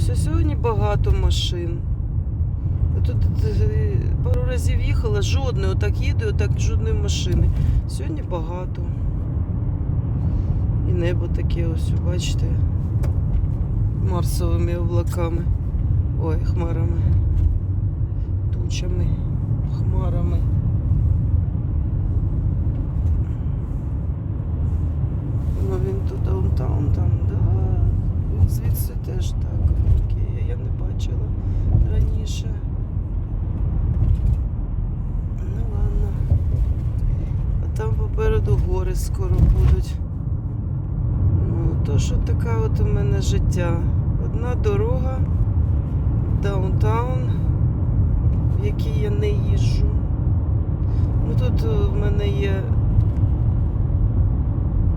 Маруся, сьогодні багато машин. Тут е, пару разів їхала, жодної, отак їду, отак жодної машини. Сьогодні багато. І небо таке ось, бачите, марсовими облаками. Ой, хмарами. Тучами, хмарами. Ну він тут даунтаун там, да. Звідси теж так. Окей, я не бачила раніше. Ну ладно. А там попереду гори скоро будуть. Ну, то що така от у мене життя. Одна дорога, даунтаун, в якій я не їжджу. Ну тут у мене є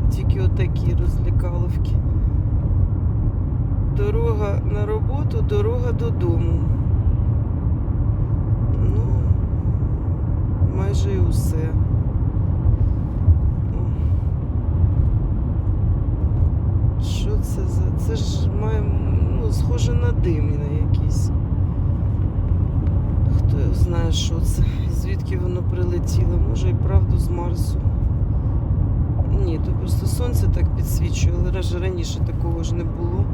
тільки отакі розлікаловки. Дорога на роботу, дорога додому. Ну, майже і усе. О. Що це ж має ну, схоже на дим на якийсь. Хто знає, що це, звідки воно прилетіло, може і правду з Марсу. Ні, то просто сонце так підсвічує, але раніше такого ж не було.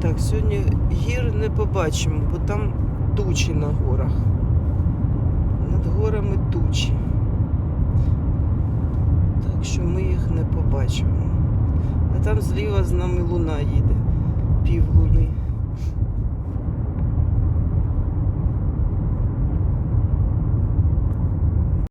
Так, сьогодні гір не побачимо, бо там тучі на горах. Над горами тучі. Так що ми їх не побачимо. А там зліва з нами луна їде.